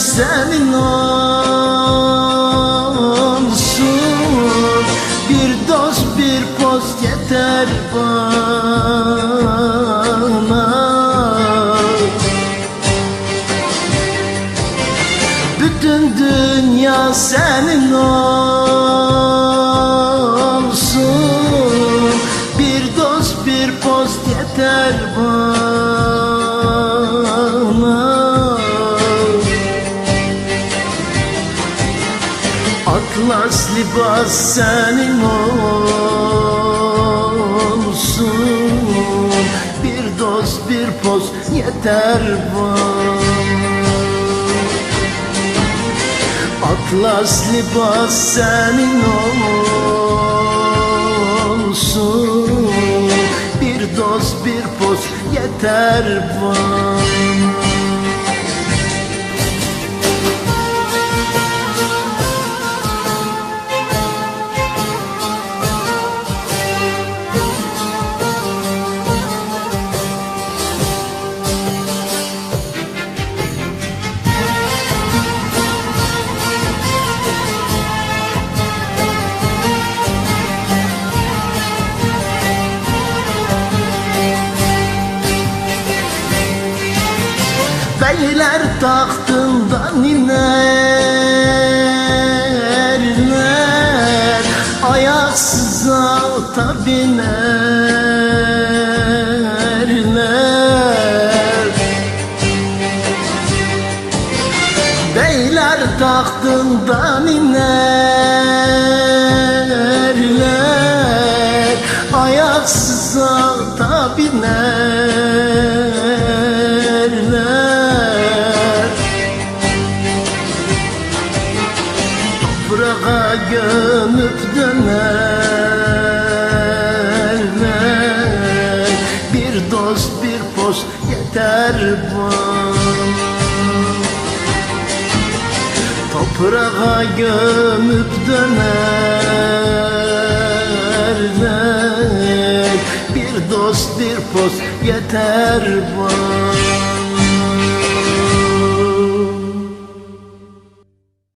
senin olsun. Bir dost bir post yeter bana. Bütün dünya senin olsun. Bir dost bir post yeter bana Atlas libas senin olsun. Bir dost bir post yeter bana Atlas libas senin olsun. Bir dost bir poz yeter bana Beyler tahtından inerler Ayaksız ata binerler Beyler tahtından inerler Toprağa gömüp dönerler Bir dost bir post yeter bana Toprağa gömüp dönerler Bir dost bir post yeter bana